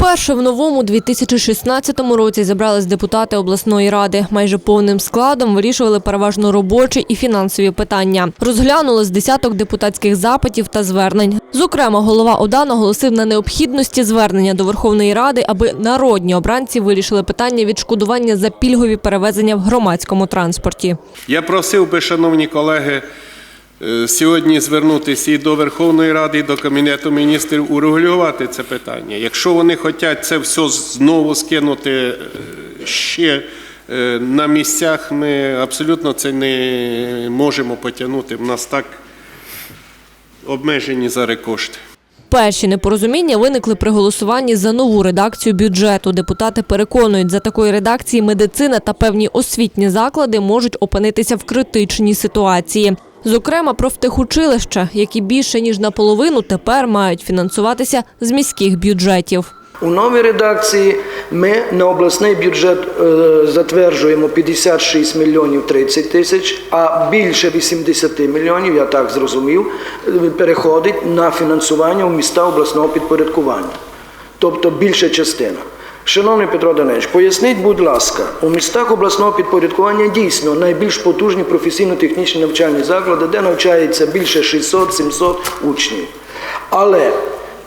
Вперше в новому 2016 році зібрались депутати обласної ради. Майже повним складом вирішували переважно робочі і фінансові питання. Розглянули з десяток депутатських запитів та звернень. Зокрема, голова ОДА наголосив на необхідності звернення до Верховної Ради, аби народні обранці вирішили питання відшкодування за пільгові перевезення в громадському транспорті. Я просив би, шановні колеги, сьогодні звернутися і до Верховної Ради, і до Кабінету міністрів урегулювати це питання. Якщо вони хочуть це все знову скинути е, ще е, на місцях, ми абсолютно це не можемо потягнути. У нас так обмежені зараз кошти. Перші непорозуміння виникли при голосуванні за нову редакцію бюджету. Депутати переконують, за такої редакції медицина та певні освітні заклади можуть опинитися в критичній ситуації. Зокрема, профтехучилища, які більше ніж наполовину тепер мають фінансуватися з міських бюджетів. У новій редакції ми на обласний бюджет е, затверджуємо 56 мільйонів 30 тисяч, а більше 80 мільйонів, я так зрозумів, е, переходить на фінансування в міста обласного підпорядкування. Тобто більша частина. Шановний Петро Данилович, поясніть, будь ласка, у містах обласного підпорядкування дійсно найбільш потужні професійно-технічні навчальні заклади, де навчається більше 600-700 учнів. Але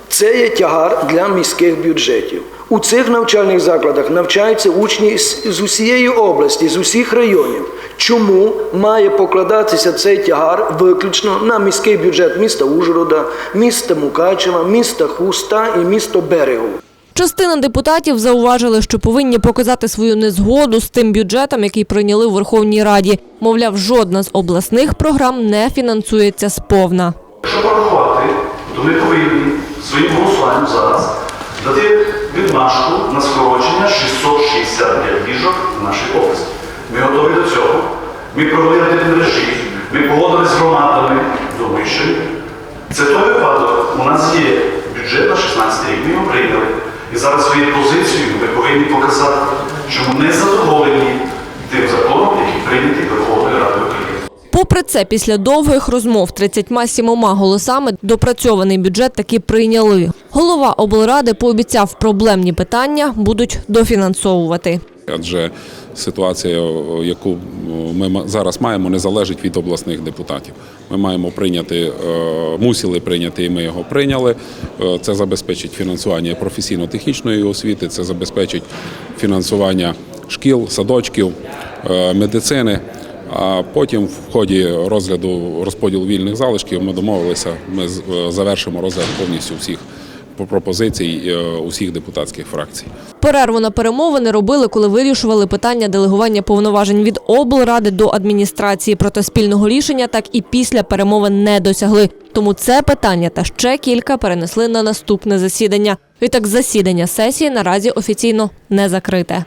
це є тягар для міських бюджетів. У цих навчальних закладах навчаються учні з усієї області, з усіх районів. Чому має покладатися цей тягар виключно на міський бюджет міста Ужгорода, міста Мукачева, міста Хуста і міста Берегу? Частина депутатів зауважили, що повинні показати свою незгоду з тим бюджетом, який прийняли у Верховній Раді. Мовляв, жодна з обласних програм не фінансується сповна. Якщо порахувати, то ми повинні своїм голосуванням зараз дати відмашку на скорочення 665 ліжок в нашій області. Ми готові до цього. Ми провели режим, ми погодили з громадами, думаю, що це той випадок. У нас є бюджет на 16 рік, ми його прийняли. І зараз своєю позицією ми повинні показати, що ми не задоволені тим законом, який прийнятий Верховною Радою України. Попри це, після довгих розмов 37 голосами допрацьований бюджет таки прийняли. Голова облради пообіцяв, проблемні питання будуть дофінансовувати. Адже ситуація, яку ми зараз маємо, не залежить від обласних депутатів. Ми маємо прийняти, е, мусили прийняти, і ми його прийняли. Е, Це забезпечить фінансування професійно-технічної освіти, це забезпечить фінансування шкіл, садочків, е, медицини. А потім, в ході розгляду розподілу вільних залишків, ми домовилися, ми завершимо розгляд повністю всіх пропозицій е, усіх депутатських фракцій. Перерву на перемовини робили, коли вирішували питання делегування повноважень від облради до адміністрації. Проте спільного рішення так і після перемовин не досягли. Тому це питання та ще кілька перенесли на наступне засідання. Відтак засідання сесії наразі офіційно не закрите.